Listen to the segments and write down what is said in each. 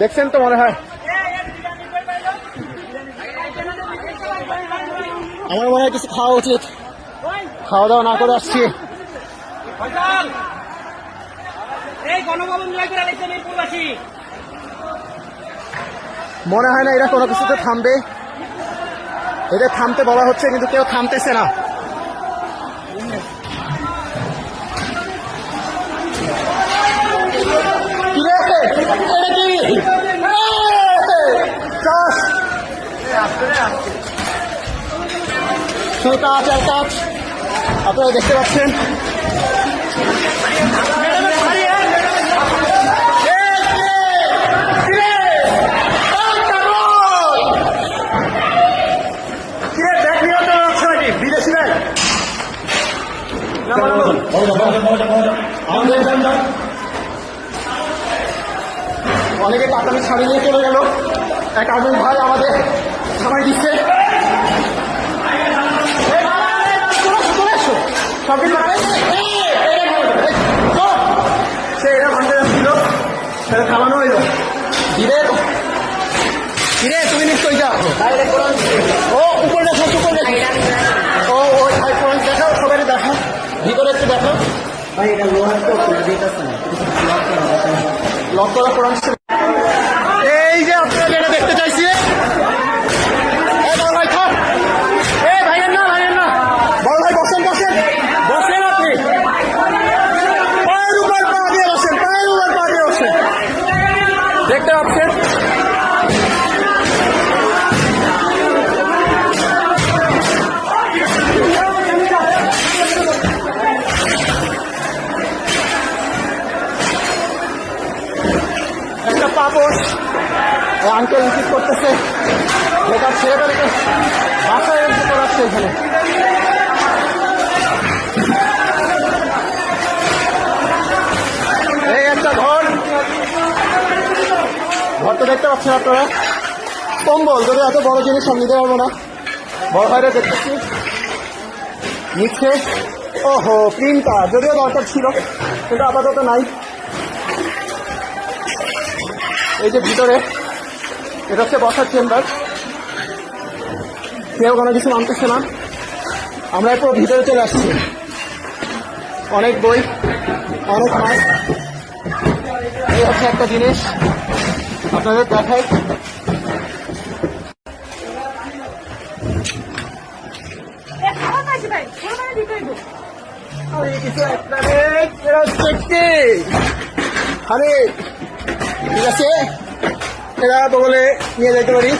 দেখছেন তো মনে হয়? আমার মনে হয় কিছু খাওয়া উচিত। খাওয়া দাওয়া না করে আসছি। মনে হয় না এরা কোনো কিছুতে থামবে। এদের থামতে বলা হচ্ছে, কিন্তু কেউ থামতেছে না কি রে? এটা কি? এই! চাষ! শুধু কাজ আর কাজ, আপনারা দেখতে পাচ্ছেন। অনেকে টাকামি ছাড়িয়ে চলে গেল। এক আর্মির ভাই আমাদের সবাই দিচ্ছে। সব কিছু সে এটা ভাঙতে যাচ্ছিল সেটা থামানো হইল। দিলে কিরে তুমি নিশ্চয়ই যাও। ও উপরে দেখো উপরে দেখো। ও ওই দেখাও সবাই দেখাও ভিতরে একটু দেখো। ভাই এটা লোহার তো লক করা কোরআন বেকার ছেলেদেরকে বাসায় এন্ট্রি করাচ্ছে এখানে। একটা ঘর। ঘরটা দেখতে পাচ্ছেন আপনারা? কম্বল, যদি এত বড় জিনিস আমি নিতে পারব না। বড় ভাইরা দেখতেছি। নিচ্ছে। ওহো, প্রিন্টার, যদিও দরকার ছিল, কিন্তু আপাতত নাই। এই যে ভিতরে, এটা হচ্ছে বসার চেম্বার। কেউ কোনো কিছু মানতেছে না। আমরা পুরো ভিতরে চলে আসছি। অনেক বই অনেক মাছ। এই হচ্ছে একটা জিনিস। আপনাদের দেখাই। আরে কে? ঠিক আছে। এরা তো বলে নিয়ে যেতে পারি।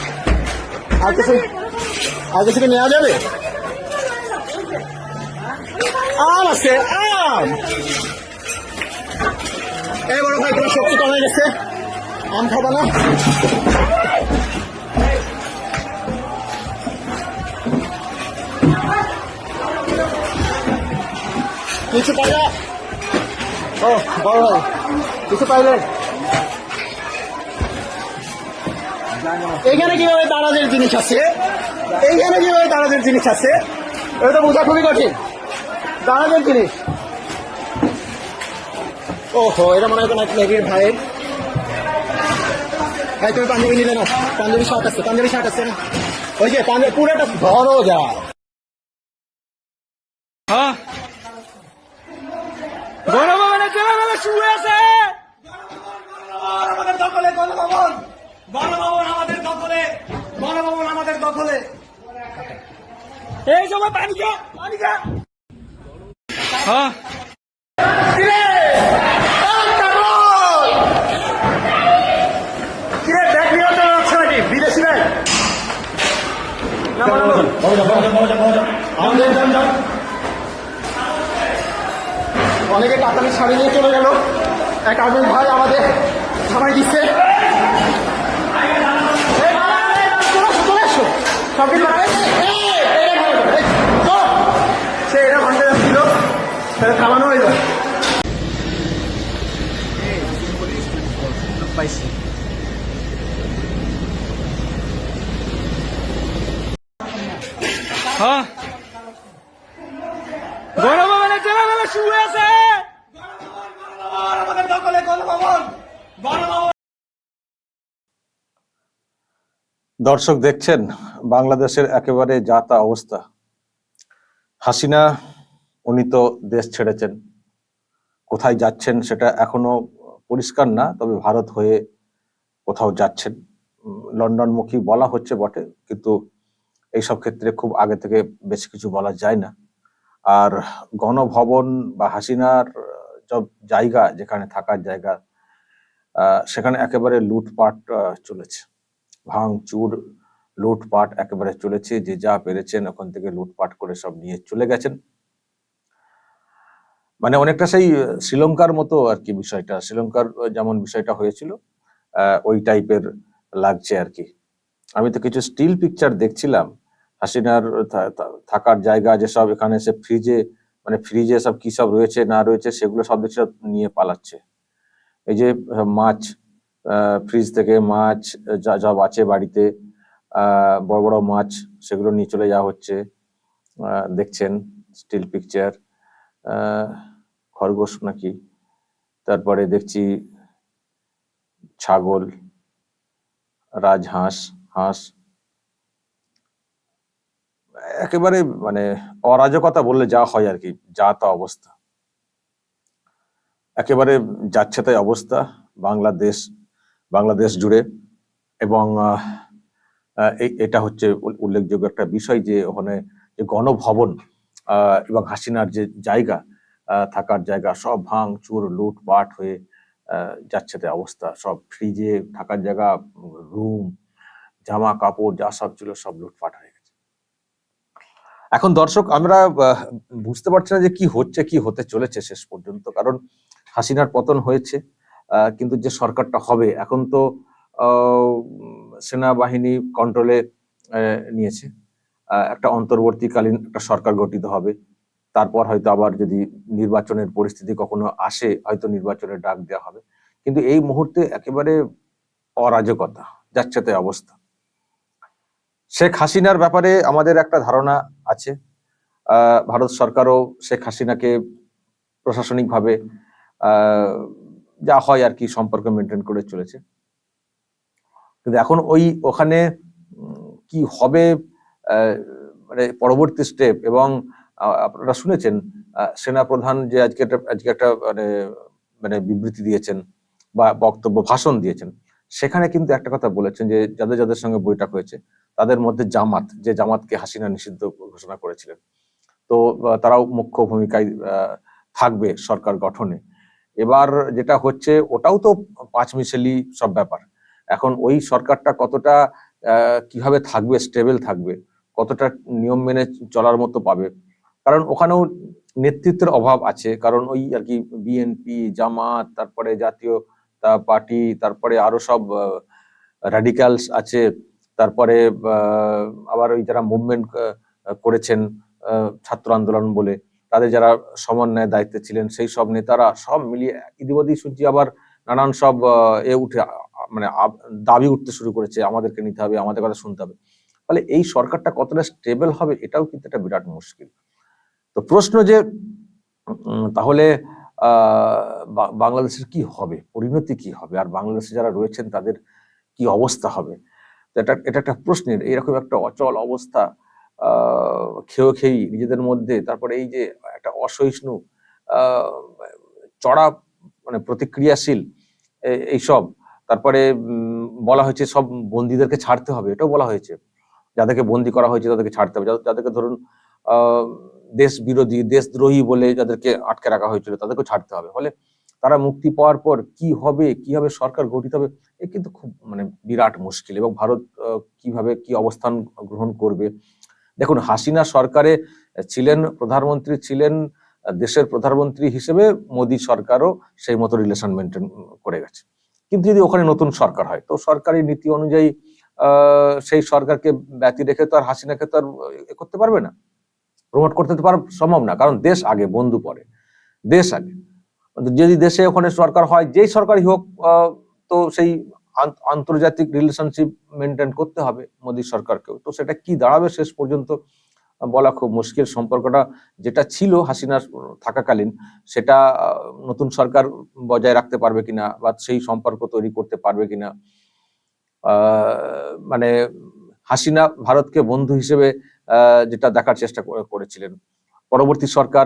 আর কিছু আর কিছু কি নেওয়া যাবে? আম আছে, আম! এই বড় ভাই, তোমার শক্তি কমে গেছে। আম খাবা না? কিছু পাইলা? ও, বড় ভাই, কিছু পাইলেন এইখানে কীভাবে দারাজের জিনিস আছে? এইখানে যেভাবে দানাদের জিনিস আছে? এটা বোঝা খুবই কঠিন। দানাদের জিনিস। ওহো, এটা মনে হয় কোনো এক লেডির ভাইয়ের ভাই, তুমি পাঞ্জাবি নিলে না পাঞ্জাবি শার্ট আছে, পাঞ্জাবি শার্ট আছে না? ওই যে পাঞ্জাবি, পুরোটা ধরো যা হ্যাঁ গণভবনে যেভাবে শুয়ে আছে আমাদের দখলে গণভবন গণভবন আমাদের দখলে গণভবন আমাদের দখলে এই সময় পানি খা পানি খা হ্যাঁ কিরে একটা বল! কিরে ব্যাগ নিয়ে তো যাচ্ছে নাকি বিদেশি ব্যাগ অনেকে টাকামি ছাড়িয়ে নিয়ে চলে গেল। এক আর্মির ভাই আমাদের থামাই দিচ্ছে। সব কিছু সে পাইছি হ্যাঁ গণভবনে দর্শক দেখছেন, বাংলাদেশের একেবারে যা তা অবস্থা। হাসিনা, উনি তো দেশ ছেড়েছেন। কোথায় যাচ্ছেন সেটা এখনও পরিষ্কার না, তবে ভারত হয়ে কোথাও যাচ্ছেন। লন্ডনমুখী বলা হচ্ছে বটে, কিন্তু এইসব ক্ষেত্রে খুব আগে থেকে বেশি কিছু বলা যায় না। আর গণভবন বা হাসিনার জায়গা, যেখানে থাকার জায়গা সেখানে একেবারে লুটপাট চলেছে। ভাঙচুর, লুটপাট একেবারে চলেছে। যে যা পেরেছেন, ওখান থেকে লুটপাট করে সব নিয়ে চলে গেছেন। মানে অনেকটা সেই শ্রীলঙ্কার মতো আর কি বিষয়টা। শ্রীলঙ্কার যেমন বিষয়টা হয়েছিল ওই টাইপের লাগছে আর কি। আমি তো কিছু স্টিল পিকচার দেখছিলাম হাসিনার থাকার জায়গা যেসব এখানে সে ফ্রিজে মানে ফ্রিজে সব কি সব রয়েছে, না রয়েছে, সেগুলো সব দেখছি নিয়ে পালাচ্ছে। এই যে মাছ ফ্রিজ থেকে মাছ, যা, সব আছে বাড়িতে বড় বড় মাছ, সেগুলো নিয়ে চলে যাওয়া হচ্ছে দেখছেন স্টিল পিকচার খরগোশ নাকি? তারপরে দেখছি ছাগল, রাজহাঁস, হাঁস একেবারে মানে অরাজকতা বললে যা হয় আর কি, যা তা অবস্থা। একেবারে যাচ্ছে তাই অবস্থা বাংলাদেশ বাংলাদেশ জুড়ে। এবং এটা হচ্ছে উল্লেখযোগ্য একটা বিষয় যে ওখানে যে গণভবন এবং হাসিনার যে জায়গা থাকার জায়গা সব ভাঙ চুর লুটপাট হয়ে যাচ্ছে তাই অবস্থা। সব ফ্রিজে থাকার জায়গা রুম জামা কাপড় যা সব ছিল সব লুটপাট হয়ে এখন দর্শক, আমরা বুঝতে পারছি না যে কি হচ্ছে, কি হতে চলেছে শেষ পর্যন্ত। কারণ হাসিনার পতন হয়েছে কিন্তু যে সরকারটা হবে, এখন তো সেনাবাহিনী কন্ট্রোলে নিয়েছে। একটা অন্তর্বর্তীকালীন একটা সরকার গঠিত হবে। তারপর হয়তো আবার যদি নির্বাচনের পরিস্থিতি কখনো আসে, হয়তো নির্বাচনের ডাক দেওয়া হবে। কিন্তু এই মুহূর্তে একেবারে অরাজকতা যাচ্ছে তাই অবস্থা। শেখ হাসিনার ব্যাপারে আমাদের একটা ধারণা আছে। ভারত সরকারও শেখ হাসিনাকে প্রশাসনিকভাবে যা হয় আর কি সম্পর্ক মেনটেন করে চলেছে। কিন্তু এখন ওই ওখানে কি হবে মানে পরবর্তী স্টেপ এবং আপনারা শুনেছেন আহ, সেনাপ্রধান যে আজকে একটা আজকে একটা মানে মানে বিবৃতি দিয়েছেন বা বক্তব্য ভাষণ দিয়েছেন সেখানে কিন্তু একটা কথা বলেছেন যে যাদের যাদের সঙ্গে বৈঠক হয়েছে তাদের মধ্যে জামাত, যে জামাতকে হাসিনা নিষিদ্ধ ঘোষণা করেছিলেন। তো তারাও মুখ্য ভূমিকায় থাকবে সরকার গঠনে। এবার যেটা হচ্ছে, ওটাও তো পাঁচ মিশেলি সব ব্যাপার। এখন ওই সরকারটা কতটা কীভাবে থাকবে, স্টেবল থাকবে, কতটা নিয়ম মেনে চলার মতো পাবে? কারণ ওখানেও নেতৃত্বের অভাব আছে। কারণ ওই আর কি বিএনপি, জামাত, তারপরে জাতীয় পার্টি, তারপরে আরও সব র্যাডিক্যালস আছে। তারপরে আবার ওই যারা মুভমেন্ট করেছেন ছাত্র আন্দোলন বলে, তাদের যারা সমন্বয়ের দায়িত্বে ছিলেন, সেই সব নেতারা সব মিলিয়ে ইতিমধ্যে শুনছি আবার নানান সব এ উঠে মানে দাবি উঠতে শুরু করেছে, আমাদেরকে নিতে হবে, আমাদের কথা শুনতে হবে। ফলে এই সরকারটা কতটা স্টেবল হবে, এটাও কিন্তু একটা বিরাট মুশকিল। তো প্রশ্ন যে তাহলে বাংলাদেশের কি হবে? পরিণতি কি হবে? আর বাংলাদেশে যারা রয়েছেন, তাদের কি অবস্থা হবে? এটা এটা একটা প্রশ্নের এরকম একটা অচল অবস্থা, আহ খেয়ে খেয়েই নিজেদের মধ্যে, তারপরে এই যে একটা অসহিষ্ণু চড়া মানে প্রতিক্রিয়াশীল এইসব, তারপরে বলা হয়েছে সব বন্দীদেরকে ছাড়তে হবে, এটাও বলা হয়েছে। যাদেরকে বন্দি করা হয়েছে তাদেরকে ছাড়তে হবে, যাদের- যাদেরকে ধরুন দেশ বিরোধী দেশদ্রোহী বলে যাদেরকে আটকে রাখা হয়েছিল তাদেরকে ছাড়তে হবে। ফলে তারা মুক্তি পাওয়ার পর কি হবে কীভাবে সরকার গঠিত হবে, এ কিন্তু খুব মানে বিরাট মুশকিল এবং ভারত কীভাবে কি অবস্থান গ্রহণ করবে। দেখুন, হাসিনা সরকারে ছিলেন, প্রধানমন্ত্রী ছিলেন, দেশের প্রধানমন্ত্রী হিসেবে মোদী সরকারও সেই মতো রিলেশন মেনটেন করে গেছে। কিন্তু যদি ওখানে নতুন সরকার হয়, তো সরকারি নীতি অনুযায়ী সেই সরকারকে ব্যতি রেখে তো আর হাসিনাকে তো আর করতে পারবে না। প্রমোট করতে তো পার সম্ভব না, কারণ দেশ আগে, বন্ধু পরে। দেশ আগে। যদি দেশে ওখানে সরকার হয়, যেই সরকারই হোক তো সেই আন্তর্জাতিক রিলেশনশিপ মেনটেন করতে হবে মোদী সরকারকেও। তো সেটা কি দাঁড়াবে শেষ পর্যন্ত বলা খুব মুশকিল। সম্পর্কটা যেটা ছিল হাসিনার থাকাকালীন, সেটা নতুন সরকার বজায় রাখতে পারবে কিনা বা সেই সম্পর্ক তৈরি করতে পারবে কিনা মানে হাসিনা ভারতকে বন্ধু হিসেবে যেটা দেখার চেষ্টা করেছিলেন। পরবর্তী সরকার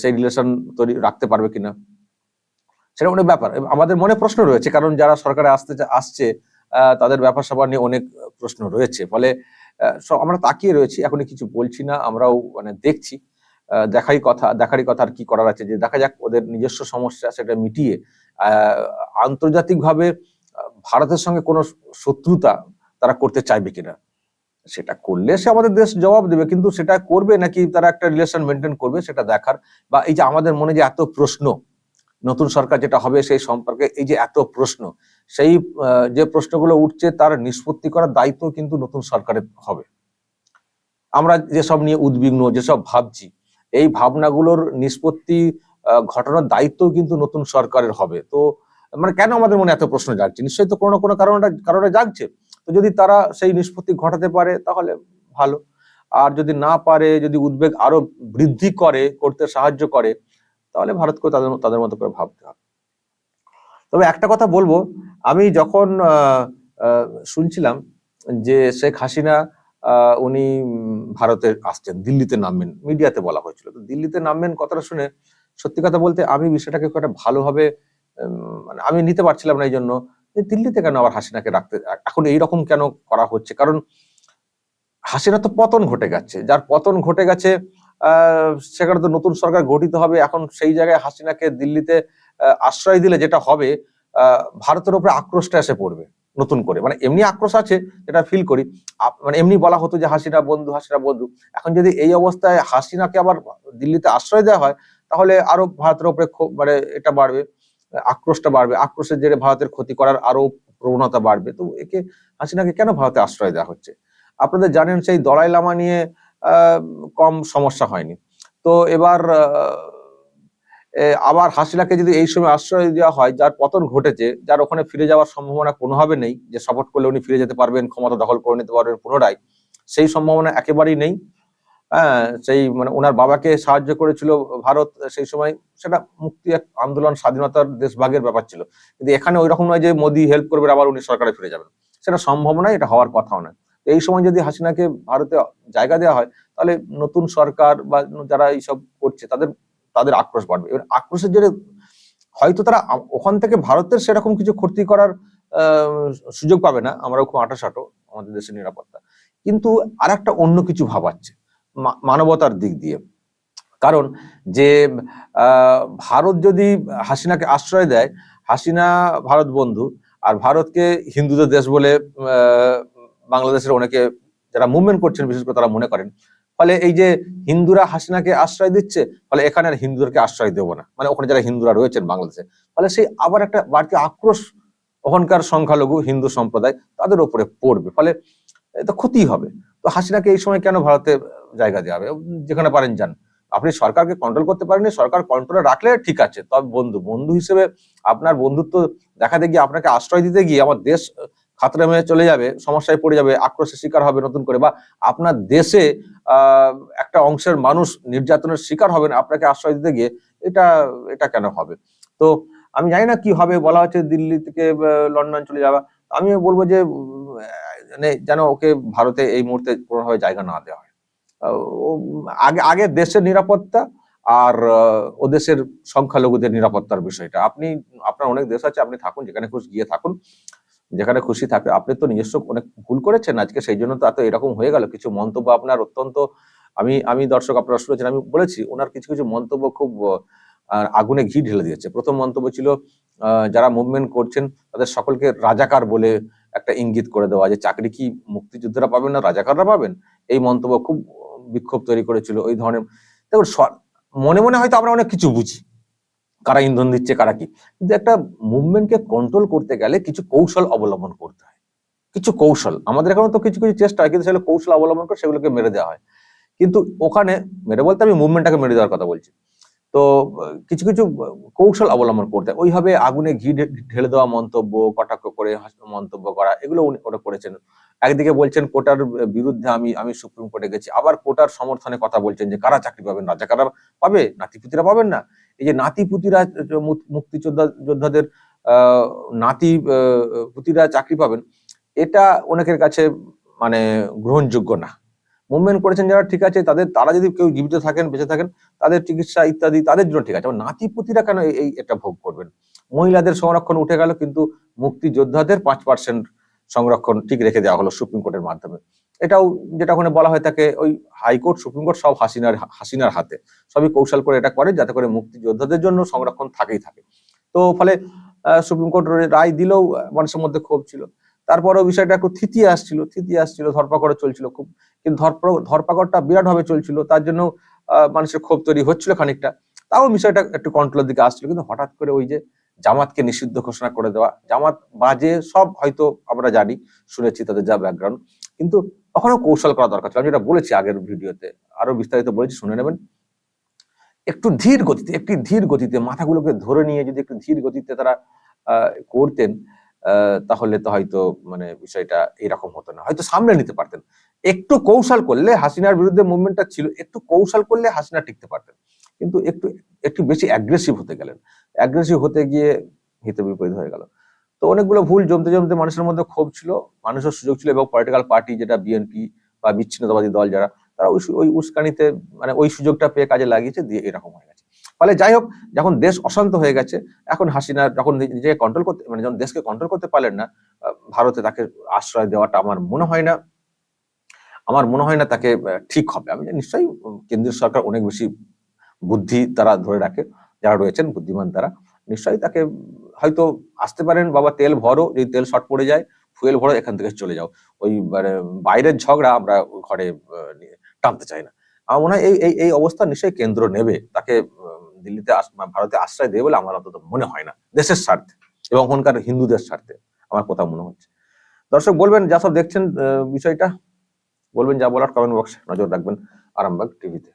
সেই রিলেশন তৈরি রাখতে পারবে কিনা সেটা অনেক ব্যাপার। আমাদের মনে প্রশ্ন রয়েছে, কারণ যারা সরকারে আসতে আসছে তাদের ব্যাপার স্যাপার নিয়ে অনেক প্রশ্ন রয়েছে। ফলে আমরা তাকিয়ে রয়েছি, এখনই কিছু বলছি না, আমরাও মানে দেখছি। দেখাই কথা, দেখারই কথা আর কি করার আছে যে দেখা যাক ওদের নিজস্ব সমস্যা সেটা মিটিয়ে আন্তর্জাতিকভাবে ভারতের সঙ্গে কোনো শত্রুতা তারা করতে চাইবে কিনা, সেটা করলে সে আমাদের দেশ জবাব দেবে। কিন্তু সেটা করবে নাকি তারা একটা রিলেশন মেনটেন করবে সেটা দেখার, বা এই যে আমাদের মনে যে এত প্রশ্ন নতুন সরকার যেটা হবে সেই সম্পর্কে এই যে এত প্রশ্ন, সেই যে প্রশ্নগুলো উঠছে তার নিষ্পত্তি করার দায়িত্ব কিন্তু নতুন সরকারের হবে। আমরা যেসব নিয়ে উদ্বিগ্ন, যেসব ভাবছি, এই ভাবনাগুলোর নিষ্পত্তি ঘটানোর দায়িত্ব কিন্তু নতুন সরকারের হবে। তো মানে কেন আমাদের মনে এত প্রশ্ন জাগছে? নিশ্চয়ই তো কোনো না কোনো কারণে কারণে জাগছে। তো যদি তারা সেই নিষ্পত্তি ঘটাতে পারে তাহলে ভালো। আর যদি না পারে, যদি উদ্বেগ আরও বৃদ্ধি করে, করতে সাহায্য করে তাহলে ভারতকেও তাদের তাদের মতো করে ভাবতে হবে। তবে একটা কথা বলব, আমি যখন শুনছিলাম যে শেখ হাসিনা উনি ভারতে আসছেন, দিল্লিতে নামবেন, মিডিয়াতে বলা হয়েছিল। তো দিল্লিতে নামবেন কথাটা শুনে সত্যি কথা বলতে আমি বিষয়টাকে একটা ভালোভাবে মানে আমি নিতে পারছিলাম না এই জন্য দিল্লিতে কেন আবার হাসিনাকে রাখতে, এখন এইরকম কেন করা হচ্ছে? কারণ হাসিনা তো পতন ঘটে গেছে। যার পতন ঘটে গেছে সেখানে তো নতুন সরকার গঠিত হবে। এখন সেই জায়গায় হাসিনাকে দিল্লিতে আশ্রয় দিলে যেটা হবে ভারতের উপরে আক্রোশটা এসে পড়বে নতুন করে। মানে এমনি আক্রোশ আছে, যেটা ফিল করি। মানে এমনি বলা হতো যে হাসিনা বন্ধু হাসিনা বন্ধু। এখন যদি এই অবস্থায় হাসিনাকে আবার দিল্লিতে আশ্রয় দেওয়া হয়, তাহলে আরও ভারতের উপরে মানে এটা বাড়বে, আক্রোশটা বাড়বে। আক্রোশের জেরে ভারতের ক্ষতি করার আরও প্রবণতা বাড়বে। তো একে হাসিনাকে কেন ভারতে আশ্রয় দেওয়া হচ্ছে? আপনাদের জানেন সেই দলাই লামা নিয়ে কম সমস্যা হয়নি। তো এবার আবার হাসিনাকে যদি এই সময় আশ্রয় দেওয়া হয়, যার পতন ঘটেছে, যার ওখানে ফিরে যাওয়ার সম্ভাবনা কোনোভাবে নেই, যে সাপোর্ট করলে উনি ফিরে যেতে পারবেন, ক্ষমতা দখল করে নিতে পারবেন পুনরায়, সেই সম্ভাবনা একেবারেই নেই। হ্যাঁ সেই মানে ওনার বাবাকে সাহায্য করেছিল ভারত সেই সময়, সেটা মুক্তি এক আন্দোলন স্বাধীনতার দেশভাগের ব্যাপার ছিল। কিন্তু এখানে ওই রকম নয় যে মোদি হেল্প করবে আবার উনি সরকারে ফিরে যাবেন। সেটা সম্ভব নয়, এটা হওয়ার কথাও নয়। এই সময় যদি হাসিনাকে ভারতে জায়গা দেওয়া হয়, তাহলে নতুন সরকার বা যারা এইসব করছে তাদের তাদের আক্রোশ বাড়বে। এবার আক্রোশের জেরে হয়তো তারা ওখান থেকে ভারতের সেরকম কিছু ক্ষতি করার সুযোগ পাবে না। আমরাও খুব আঁটাসাটো আমাদের দেশের নিরাপত্তা। কিন্তু আর একটা অন্য কিছু ভাবাচ্ছে মানবতার দিক দিয়ে। কারণ যে ভারত যদি হাসিনাকে আশ্রয় দেয়, হাসিনা ভারত বন্ধু, আর ভারতকে হিন্দুদের দেশ বলে বাংলাদেশের অনেকে যারা মুভমেন্ট করছেন, বিশেষ করে তারা মনে করেন। ফলে এই যে হিন্দুরা হাসিনাকে আশ্রয় দিচ্ছে, ফলে এখানে আর হিন্দুদেরকে আশ্রয় দেবো না। মানে ওখানে যারা হিন্দুরা রয়েছেন বাংলাদেশে, ফলে সেই আবার একটা বাড়তি আক্রোশ ওখানকার সংখ্যালঘু হিন্দু সম্প্রদায় তাদের উপরে পড়বে। ফলে এটা ক্ষতি হবে। তো হাসিনাকে এই সময় কেন ভারতে জায়গা দেওয়া হবে? যেখানে পারেন যান। আপনি সরকারকে কন্ট্রোল করতে পারেননি, সরকার কন্ট্রোলে রাখলে ঠিক আছে। তবে বন্ধু বন্ধু হিসেবে আপনার বন্ধুত্ব দেখাতে গিয়ে আপনাকে আশ্রয় দিতে গিয়ে আমার দেশ খাতরে মেয়ে চলে যাবে, সমস্যায় পড়ে যাবে, আক্রোশের শিকার হবে নতুন করে বা আপনার দেশে একটা অংশের মানুষ নির্যাতনের শিকার হবেন, আপনাকে আশ্রয় দিতে গিয়ে এটা এটা কেন হবে? তো আমি জানি না কি হবে, বলা হচ্ছে দিল্লি থেকে লন্ডন চলে যাওয়া। আমি বলব যে মানে যেন ওকে ভারতে এই মুহূর্তে কোনোভাবে জায়গা না দেওয়া হয়। আগে আগে দেশের নিরাপত্তা আর ও দেশের সংখ্যালঘুদের নিরাপত্তার বিষয়টা। আপনি, আপনার অনেক দেশ আছে, আপনি থাকুন, যেখানে খুশি গিয়ে থাকুন। যেখানে খুশি থাকে। আপনি তো নিজস্ব অনেক ভুল করেছেন আজকে, সেই জন্য তো এত এরকম হয়ে গেল। কিছু মন্তব্য আপনার অত্যন্ত, আমি আমি দর্শক আপনারা শুনেছেন, আমি বলেছি, ওনার কিছু কিছু মন্তব্য খুব আগুনে ঘি ঢেলে দিয়েছে। প্রথম মন্তব্য ছিল যারা মুভমেন্ট করছেন, তাদের সকলকে রাজাকার বলে একটা ইঙ্গিত করে দেওয়া যে, চাকরি কি মুক্তিযোদ্ধারা পাবেন না রাজাকাররা পাবেন? এই মন্তব্য খুব বিক্ষোভ তৈরি করেছিল। ওই ধরনের, দেখুন মনে মনে হয়তো আমরা অনেক কিছু বুঝি। কারা ইন্ধন দিচ্ছে, কারা কি? কিন্তু একটা মুভমেন্টকে কন্ট্রোল করতে গেলে কিছু কৌশল অবলম্বন করতে হয়। কিছু কৌশল। আমাদের এখানে তো কিছু কিছু চেষ্টা হয়, কিন্তু সেগুলো কৌশল অবলম্বন করে সেগুলোকে মেরে দেওয়া হয়। কিন্তু ওখানে মেরে বলতে আমি মুভমেন্টটাকে মেরে দেওয়ার কথা বলছি। তো, কিছু কিছু কৌশল অবলম্বন করতে হয়। ওইভাবে আগুনে ঘি ঢেলে দেওয়া মন্তব্য, কটাক্ষ করে মন্তব্য করা, এগুলো ওটা করেছেন। একদিকে বলছেন কোটার বিরুদ্ধে আমি আমি সুপ্রিম কোর্টে গেছি। আবার কোটার সমর্থনে কথা বলছেন যে, কারা চাকরি পাবেন? রাজাকাররা পাবে? নাতিপুতিরা পাবেন না? এই যে নাতিপুতিরা মু- মুক্তিযোদ্ধা যোদ্ধাদের নাতি পুতিরা চাকরি পাবেন, এটা অনেকের কাছে মানে গ্রহণযোগ্য না। মুভমেন্ট করেছেন যারা, ঠিক আছে, তাদের, তারা যদি কেউ জীবিত থাকেন, বেঁচে থাকেন, তাদের চিকিৎসা ইত্যাদি, তাদের জন্য ঠিক আছে। নাতিপুতিরা কেন এই এটা ভোগ করবেন? মহিলাদের সংরক্ষণ উঠে গেল, কিন্তু মুক্তিযোদ্ধাদের পাঁচ পার্সেন্ট সংরক্ষণ ঠিক রেখে দেওয়া হলো সুপ্রিম কোর্টের মাধ্যমে। এটাও যেটা ওখানে বলা হয় থাকে ওই হাইকোর্ট, সুপ্রিম কোর্ট সব হাসিনার হাসিনার হাতে। সবই কৌশল করে এটা করে যাতে করে মুক্তিযোদ্ধাদের জন্য সংরক্ষণ থাকেই থাকে। তো ফলে সুপ্রিম কোর্ট রায় দিলেও মানুষের মধ্যে ক্ষোভ ছিল। তারপরেও বিষয়টা একটু থিতিয়ে আসছিল থিতিয়ে আসছিল ধরপাকড়ে চলছিল খুব। কিন্তু ধরপাকড়টা বিরাট ভাবে চলছিল, তার জন্য মানুষের ক্ষোভ তৈরি হচ্ছিল খানিকটা। তাও বিষয়টা একটু কন্ট্রোলের দিকে আসছিল। কিন্তু হঠাৎ করে ওই যে জামাতকে নিষিদ্ধ ঘোষণা করে দেওয়া, জামাত বাজে সব হয়তো আমরা জানি, শুনেছি তাদের যা ব্যাকগ্রাউন্ড কিন্তু তখনও কৌশল করা দরকার ছিল। আমি যেটা বলেছি আগের ভিডিওতে, আরও বিস্তারিত বলেছি, শুনে নেবেন। একটু ধীর গতিতে, একটি ধীর গতিতে, মাথাগুলোকে ধরে নিয়ে যদি একটু ধীর গতিতে তারা করতেন তাহলে তো হয়তো মানে বিষয়টা এরকম হতো না। হয়তো সামলে নিতে পারতেন। একটু কৌশল করলে হাসিনার বিরুদ্ধে মুভমেন্টটা ছিল, একটু কৌশল করলে হাসিনা টিকতে পারতেন। কিন্তু একটু একটু বেশি অ্যাগ্রেসিভ হতে গেলেন। অ্যাগ্রেসিভ হতে গিয়ে হিতে বিপরীত হয়ে গেল। তো অনেকগুলো ভুল জমতে জমতে মানুষের মধ্যে ক্ষোভ ছিল, মানুষের সুযোগ ছিল এবং পলিটিক্যাল পার্টি যেটা বিএনপি বা বিচ্ছিন্নতাবাদী দল যারা, তারা ওই ওই উস্কানিতে মানে ওই সুযোগটা পেয়ে কাজে লাগিয়েছে, দিয়ে এরকম হয়ে গেছে। ফলে যাই হোক, যখন দেশ অশান্ত হয়ে গেছে, এখন হাসিনা যখন নিজেকে কন্ট্রোল করতে মানে যখন দেশকে কন্ট্রোল করতে পারলেন না ভারতে তাকে আশ্রয় দেওয়াটা আমার মনে হয় না। আমার মনে হয় না তাকে ঠিক হবে। আমি নিশ্চয়ই কেন্দ্রীয় সরকার অনেক বেশি বুদ্ধি তারা ধরে রাখে, যারা রয়েছেন, বুদ্ধিমান তারা, নিশ্চয়ই তাকে হয়তো আসতে পারেন, বাবা তেল ভরো, যদি তেল শর্ট পড়ে যায়, ফুয়েল ভরো, এখান থেকে চলে যাও। ওই মানে বাইরের ঝগড়া আমরা ঘরে টানতে চাই না। আমার মনে হয় এই এই অবস্থা নিশ্চয়ই কেন্দ্র নেবে। তাকে দিল্লিতে ভারতে আশ্রয় দেবে বলে আমার অন্তত মনে হয় না। দেশের স্বার্থে এবং ওখানকার হিন্দুদের স্বার্থে আমার কথা মনে হচ্ছে। দর্শক, বলবেন যা সব দেখছেন বিষয়টা। বলবেন যা বলার কমেন্ট বক্সে নজর রাখবেন, আরামবাগ টিভিতে